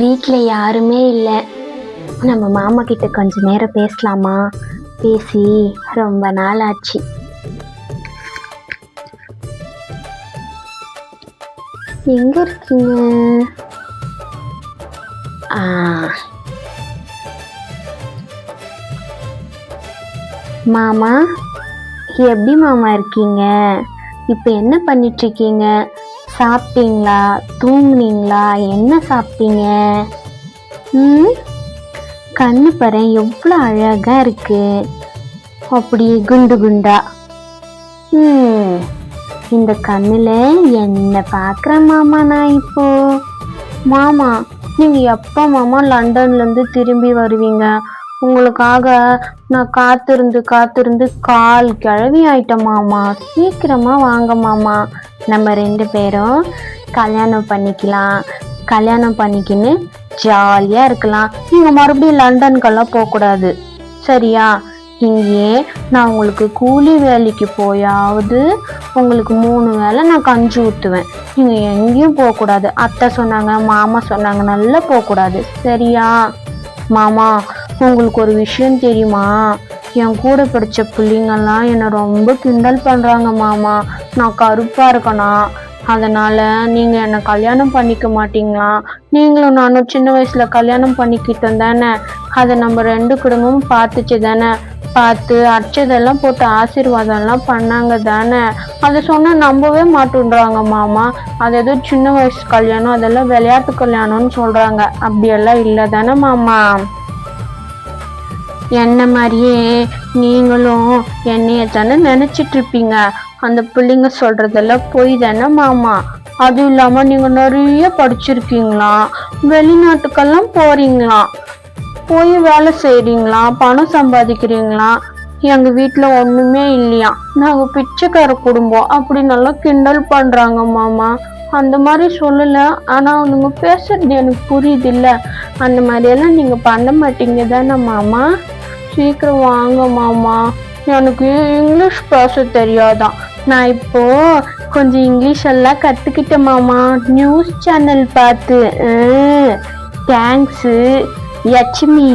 வீட்டில் யாருமே இல்லை. நம்ம மாமா கிட்ட கொஞ்ச நேரம் பேசலாமா? பேசி ரொம்ப நாள் ஆச்சு எங்க இருக்கீங்க? ஆ. மாமா எப்படி மாமா இருக்கீங்க? இப்போ என்ன பண்ணிட்டு இருக்கீங்க? சாப்பிட்டீங்களா? தூங்குனீங்களா? என்ன சாப்பிட்டீங்க? ம்? கண்ணு பாரு எவ்வளோ அழகாக இருக்கு. அப்படி குண்டு குண்டா. ம். இந்த கண்ணில் என்ன பார்க்குறேன் மாமா நான் இப்போ. மாமா நீங்கள் எப்போ மாமா லண்டன்லேருந்து திரும்பி வருவீங்க? உங்களுக்காக நான் காத்திருந்து காத்திருந்து கால் கிழவி ஆயிட்டேன் மாமா. சீக்கிரமாக வாங்க மாமா. நம்ம ரெண்டு பேரும் கல்யாணம் பண்ணிக்கலாம். கல்யாணம் பண்ணிக்கின்னு ஜாலியாக இருக்கலாம். நீங்கள் மறுபடியும் லண்டனுக்கெல்லாம் போகக்கூடாது. சரியா? இங்கேயே நான் உங்களுக்கு கூலி வேலைக்கு போயாவது உங்களுக்கு மூணு வேளை நான் கஞ்சி ஊற்றுவேன் நீங்கள் எங்கேயும் போகக்கூடாது. அத்தை சொன்னாங்க மாமா சொன்னாங்க நல்லா போகக்கூடாது. சரியா? மாமா உங்களுக்கு ஒரு விஷயம் தெரியுமா? என் கூட படித்த பிள்ளைங்கள்லாம் என்னை ரொம்ப கிண்டல் பண்ணுறாங்க மாமா. நான் கருப்பாக இருக்கணும் அதனால் நீங்கள் என்னை கல்யாணம் பண்ணிக்க மாட்டீங்களா? நீங்களும் நானும் சின்ன வயசில் கல்யாணம் பண்ணிக்கிட்டோம் தானே. அதை நம்ம ரெண்டு குடும்பமும் பார்த்துச்சு தானே. பார்த்து அடிச்சதெல்லாம் போட்டு ஆசீர்வாதம்லாம் பண்ணாங்க தானே. அதை சொன்னால் நம்பவே மாட்டேன்றாங்க மாமா. அது ஏதோ சின்ன வயசு கல்யாணம் அதெல்லாம் விளையாட்டு கல்யாணம்னு சொல்கிறாங்க அப்படியெல்லாம் இல்லை தானே மாமா. என்ன மாதிரியே நீங்களும் என்னைய தானே நினச்சிட்டு இருப்பீங்க அந்த பிள்ளைங்க சொல்கிறதெல்லாம் பொய் தானே மாமா? அதுவும் இல்லாமல் நீங்கள் நிறைய படிச்சிருக்கீங்களாம் வெளிநாட்டுக்கெல்லாம் போகிறீங்களாம் போய் வேலை செய்கிறீங்களா பணம் சம்பாதிக்கிறீங்களா? எங்கள் வீட்டில் ஒன்றுமே இல்லையா? நாங்கள் பிச்சைக்கார குடும்பம். அப்படி நல்லா கிண்டல் பண்ணுறாங்க மாமா. அந்த மாதிரி சொல்லலை. ஆனால் நீங்கள் பேசுறது எனக்கு புரியுதில்ல. அந்த மாதிரியெல்லாம் நீங்கள் பண்ண மாட்டீங்க தானே மாமா? சீக்கிரம் வாங்க மாமா. எனக்கு இங்கிலீஷ் பேச தெரியாதான் நான் இப்போ கொஞ்சம் இங்கிலீஷ் எல்லாம் கற்றுக்கிட்டேன் மாமா. நியூஸ் சேனல் பார்த்து தேங்க்ஸு யட்சுமி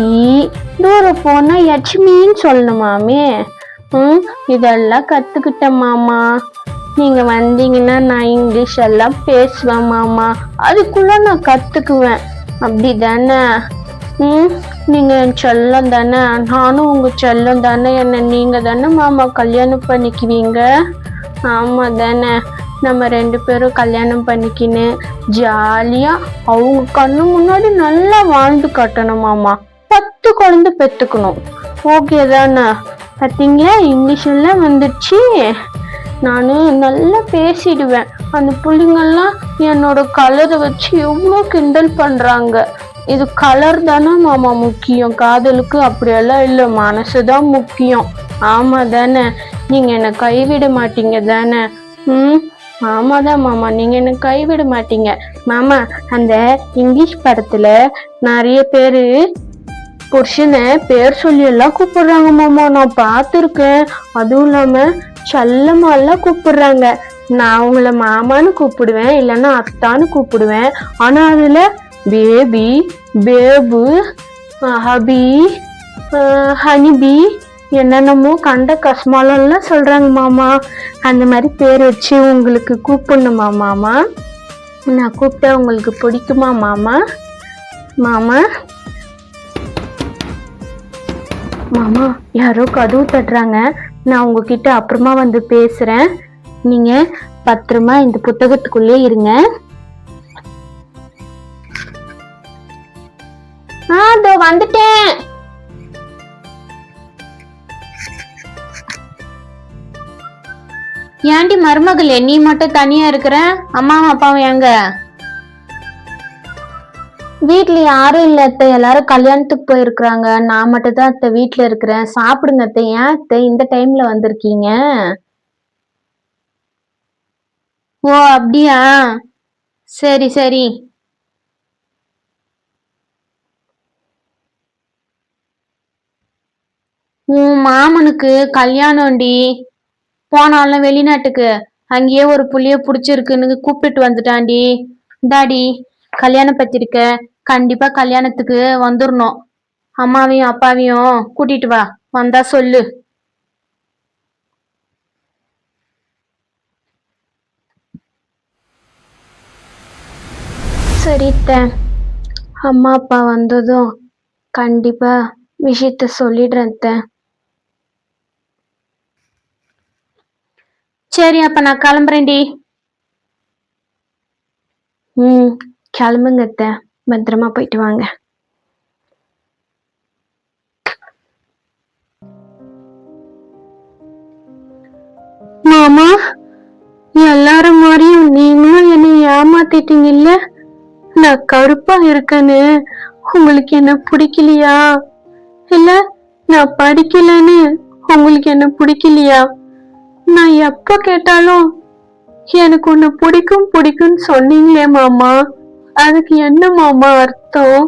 தூரம் போனால் யட்சுமின்னு சொல்லணுமாமே ம் இதெல்லாம் கற்றுக்கிட்டேன் மாமா. நீங்கள் வந்தீங்கன்னா நான் இங்கிலீஷ் எல்லாம் பேசுவேன் மாமா. அதுக்குள்ளே நான் கற்றுக்குவேன் அப்படி தானே ம் நீங்கள் என் செல்லம் தானே? நானும் உங்கள் செல்லம் தானே. என்னை நீங்கள் தானே மாமா கல்யாணம் பண்ணிக்குவீங்க? ஆமாம் தானே. நம்ம ரெண்டு பேரும் கல்யாணம் பண்ணிக்கின்னு ஜாலியாக அவங்க கண்ணு முன்னாடி நல்லா வாழ்ந்து காட்டணும் மாமா. பத்து குழந்தை பெற்றுக்கணும் ஓகே தானே. பார்த்தீங்களா இங்கிலீஷெல்லாம் வந்துடுச்சு. நான் நல்லா பேசிடுவேன். அந்த பிள்ளைங்கெல்லாம் என்னோட கலரை வச்சு எவ்வளோ கிண்டல் பண்ணுறாங்க இது கலர் தானே மாமா முக்கியம். காதலுக்கு அப்படியெல்லாம் இல்லை மனசு தான் முக்கியம். ஆமாம் தானே. நீங்கள் என்னை கைவிட மாட்டீங்க தானே. ம்? ஆமாம் தான் மாமா. நீங்கள் என்னை கைவிட மாட்டீங்க. மாமா அந்த இங்கிலீஷ் படத்தில் நிறைய பேர் புருஷனை பேர் சொல்லி எல்லாம் கூப்பிடுறாங்க மாமா. நான் பார்த்துருக்கேன். அதுவும் இல்லாமல் செல்லமாலாம் கூப்பிடுறாங்க. நான் அவங்கள மாமான்னு கூப்பிடுவேன் இல்லைன்னா அத்தான்னு கூப்பிடுவேன். ஆனால் அதில் பேபி பேபு ஹபி ஹனிபி என்னென்னமோ கண்ட கஸ்மாலெல்லாம் சொல்கிறாங்க மாமா. அந்த மாதிரி பேர் வச்சு உங்களுக்கு கூப்பிடணுமா மாமா? நான் கூப்பிட்டா உங்களுக்கு பிடிக்குமா மாமா? மாமா? மாமா யாரோ கதவு தட்டுறாங்க. நான் உங்ககிட்ட அப்புறமா வந்து பேசுகிறேன் நீங்கள் பத்திரமா இந்த புத்தகத்துக்குள்ளே இருங்க. ஆ இதோ வந்துட்டேன். ஏன்டி மருமகளே நீ மட்டும் தனியா இருக்கிற? அம்மாவும் அப்பாவும் எங்க? வீட்ல யாரும் இல்ல அத்தை. எல்லாரும் கல்யாணத்துக்கு போயிருக்கிறாங்க. நான் மட்டும் தான் அத்தை வீட்ல இருக்கிறேன். சாப்பிடுங்க அத்தை. ஏன் அத்தை இந்த டைம்ல வந்திருக்கீங்க? ஓ அப்படியா? சரி சரி. உன் மாமனுக்கு கல்யாணம்டி போனாலும் வெளிநாட்டுக்கு. அங்கேயே ஒரு புள்ளைய பிடிச்சிருக்குன்னு கூப்பிட்டு வந்துட்டான்டி இந்தாடி கல்யாண பத்திரிக்கை. கண்டிப்பா கல்யாணத்துக்கு வந்துடணும் அம்மாவையும் அப்பாவையும் கூட்டிட்டு வா. வந்தா சொல்லு. சரித்த அம்மா அப்பா வந்ததும் கண்டிப்பா விஷயத்த சொல்லிடுறேன் சரி அப்ப நான் கிளம்புறேன்டி. ம் கிளம்புங்க அத்தை. பத்திரமா போயிட்டு வாங்க. மாமா எல்லாரும் மாதிரியும் நீங்களும் என்னை ஏமாத்திட்டீங்கல்ல? நான் கருப்பா இருக்கேன்னு உங்களுக்கு என்ன பிடிக்கலையா? இல்ல நான் படிக்கலைன்னு உங்களுக்கு என்ன பிடிக்கலையா? நான் எப்ப கேட்டாலும் எனக்கு உன்னை பிடிக்கும் பிடிக்கும்னு சொன்னீங்களே மாமா. அதுக்கு என்ன மாமா அர்த்தம்?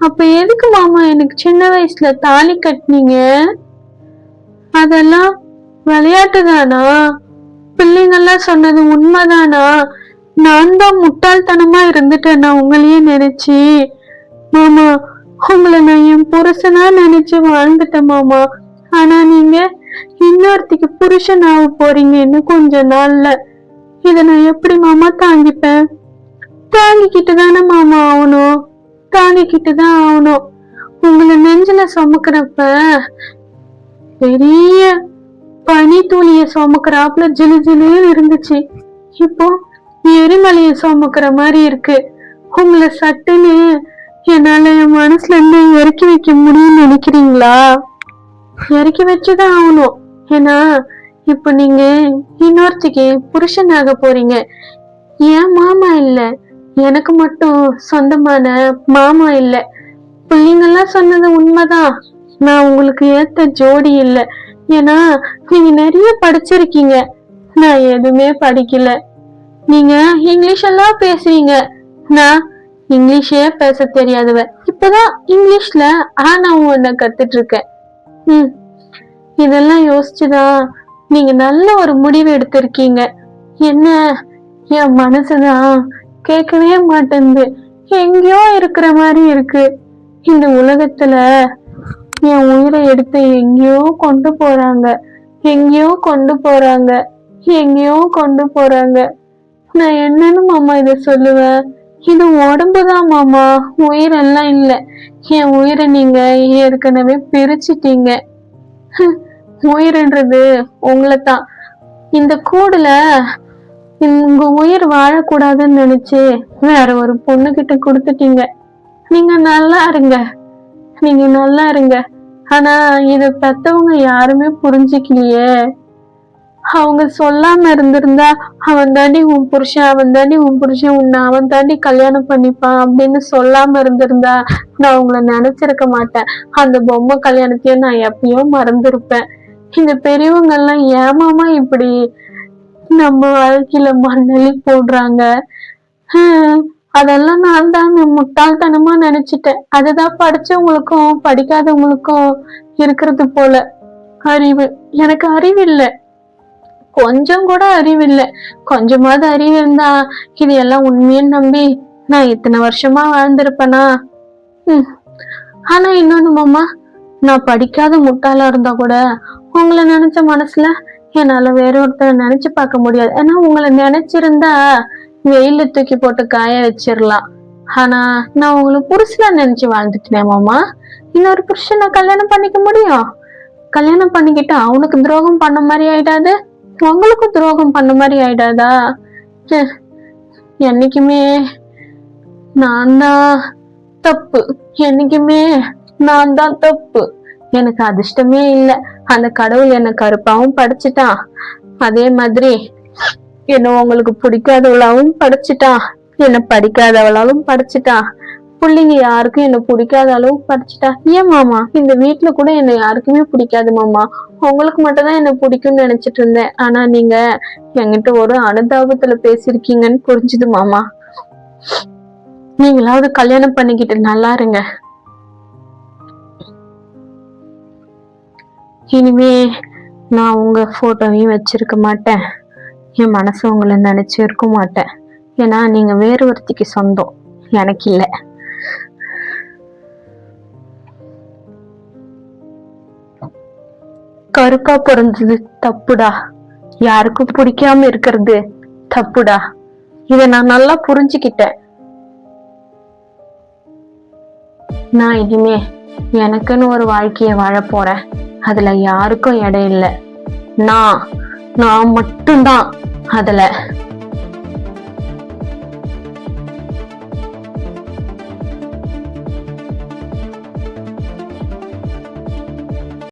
அப்ப எதுக்கு மாமா எனக்கு சின்ன வயசுல தாலி கட்டினீங்க? அதெல்லாம் விளையாட்டு தானா? பிள்ளைங்கெல்லாம் சொன்னது உண்மைதானா? நான் தான் முட்டாள்தனமா இருந்துட்டேன் நான் உங்களையே நினைச்சு. மாமா உங்களை நான் என் புருஷனா நினைச்சு வாழ்ந்துட்டேன் மாமா. ஆனா நீங்க இன்னொருத்திக்கு புருஷன் ஆக போறீங்க இன்னும் கொஞ்ச நாள்ல. இத நான் எப்படி மாமா தாங்கிப்பேன்? தாங்கிக்கிட்டு தானே மாமா ஆகணும். தாங்கிக்கிட்டு தான் ஆகணும். உங்களை நெஞ்சில சுமக்கிறப்ப பெரிய பனி தூளிய சுமக்கிறாப்புல ஜிலு ஜிலுன்னு இருந்துச்சு. இப்போ எரிமலைய சுமக்கிற மாதிரி இருக்கு. உங்களை சட்டுன்னு என்னால என் மனசுல இருந்து இறக்கி வைக்க முடியும்னு நினைக்கிறீங்களா? இறக்கி வச்சுதான் ஆகணும். ஏன்னா இப்ப நீங்க இன்னொருத்திக்கு புருஷனாக போறீங்க. ஏன் மாமா இல்ல. எனக்கு மட்டும் சொந்தமான மாமா இல்ல. பிள்ளைங்கெல்லாம் சொன்னது உண்மைதான். நான் உங்களுக்கு ஏத்த ஜோடி இல்ல. ஏன்னா நீங்க நிறைய படிச்சிருக்கீங்க. நான் எதுவுமே படிக்கல. நீங்க இங்கிலீஷ் எல்லாம் பேசுறீங்க. நான் இங்கிலீஷே பேச தெரியாதவ இப்பதான் இங்கிலீஷ்ல ஆனா ஒன்ன கத்துட்டு இருக்கேன். இதெல்லாம் யோசிச்சுதான் நீங்க நல்ல ஒரு முடிவு எடுத்திருக்கீங்க. என்ன? என் மனசுதான் கேட்கவே மாட்டேங்குது. எங்கேயோ இருக்கிற மாதிரி இருக்கு. இந்த உலகத்துல என் உயிரை எடுத்து எங்கேயோ கொண்டு போறாங்க. எங்கேயோ கொண்டு போறாங்க. எங்கேயோ கொண்டு போறாங்க. நான் என்னன்னு மாமா இதை சொல்லுவேன்? இது உடம்புதான் மாமா. உயிரெல்லாம் இல்ல. என் உயிரை நீங்க ஏற்கனவே பிரிச்சிட்டீங்க. உயிர்ன்றது உங்களை தான் இந்த கூடுல உங்க உயிர் வாழக்கூடாதுன்னு நினைச்சு வேற ஒரு பொண்ணு கிட்ட கொடுத்துட்டீங்க. நீங்க நல்லா இருங்க. நீங்க நல்லா இருங்க. ஆனா இத பெத்தவங்க யாருமே புரிஞ்சுக்கலையே. அவங்க சொல்லாம இருந்திருந்தா அவன் தாண்டி உன் புருஷன் அவன் தாண்டி உன் புருஷன் உன்னை அவன் தாண்டி கல்யாணம் பண்ணிப்பான் அப்படின்னு சொல்லாம இருந்திருந்தா நான் அவங்கள நினைச்சிருக்க மாட்டேன். அந்த பொம்மை கல்யாணத்தையும் நான் எப்பயோ மறந்திருப்பேன். இந்த பெரியவங்க எல்லாம் ஏமாமா இப்படி நம்ம வாழ்க்கையில மண்ணலி போடுறாங்க? ஹம், அதெல்லாம் நான் தான் முட்டாள்தனமா நினைச்சிட்டேன். அதுதான் படிச்சவங்களுக்கும் படிக்காதவங்களுக்கும் இருக்கிறது போல. அறிவு எனக்கு அறிவு இல்லை கொஞ்சம் கூட அறிவு இல்லை கொஞ்சமாவது அறிவு இருந்தா இது எல்லாம் உண்மைன்னு நம்பி நான் இத்தனை வருஷமா வாழ்ந்திருப்பேனா? ம். ஆனா இன்னொன்னு மாமா நான் படிக்காத முட்டாளா இருந்தா கூட உங்களை நினைச்ச மனசுல என்னால வேற ஒருத்தரை நினைச்சு பார்க்க முடியாது. ஏன்னா உங்களை நினைச்சிருந்தா வெயில தூக்கி போட்டு காய வச்சிரலாம். ஆனா நான் உங்களை புருஷனா நினைச்சு வாழ்ந்துட்டேன் மாமா. இன்னொரு புருஷனை கல்யாணம் பண்ணிக்க முடியும்? கல்யாணம் பண்ணிக்கிட்டு அவனுக்கு துரோகம் பண்ண மாதிரி ஆயிடாது? உங்களுக்கும் துரோகம் பண்ண மாதிரி ஆயிடாதா? என்னைக்குமே நான் தான் தப்பு. என்னைக்குமே நான் தான் தப்பு. எனக்கு அதிர்ஷ்டமே இல்லை. அந்த கடவுள் என்னை கருப்பாவும் படைச்சிட்டான். அதே மாதிரி என்ன உங்களுக்கு பிடிக்காதவளாவும் படைச்சிட்டான். என்னை படிக்காதவளாலும் படைச்சிட்டான். பிள்ளைங்க யாருக்கும் என்ன பிடிக்காத அளவு படிச்சுட்டா. ஏன் மாமா? இந்த வீட்டுல கூட என்ன யாருக்குமே பிடிக்காது மாமா. உங்களுக்கு மட்டும்தான் என்னை என்ன பிடிக்கும்னு நினைச்சிட்டு இருந்தேன். ஆனா நீங்க என்கிட்ட ஒரு அனுதாபத்துல பேசியிருக்கீங்கன்னு புரிஞ்சுது மாமா. நீங்களாவது கல்யாணம் பண்ணிக்கிட்டு நல்லா இருங்க. இனிமே நான் உங்க போட்டோவையும் வச்சிருக்க மாட்டேன். என் மனசு உங்களை நினைச்சிருக்க மாட்டேன். ஏன்னா நீங்க வேறு ஒருத்திக்கு சொந்தம். எனக்கு இல்லை. கருப்பா பிறந்தது தப்புடா. யாருக்கும் பிடிக்காம இருக்கிறது தப்புடா. இத நான் நல்லா புரிஞ்சுக்கிட்டேன். நான் இனிமே எனக்குன்னு ஒரு வாழ்க்கைய வாழ போறேன். அதுல யாருக்கும் இடம் இல்லை. நான் நான் மட்டும்தான் அதுல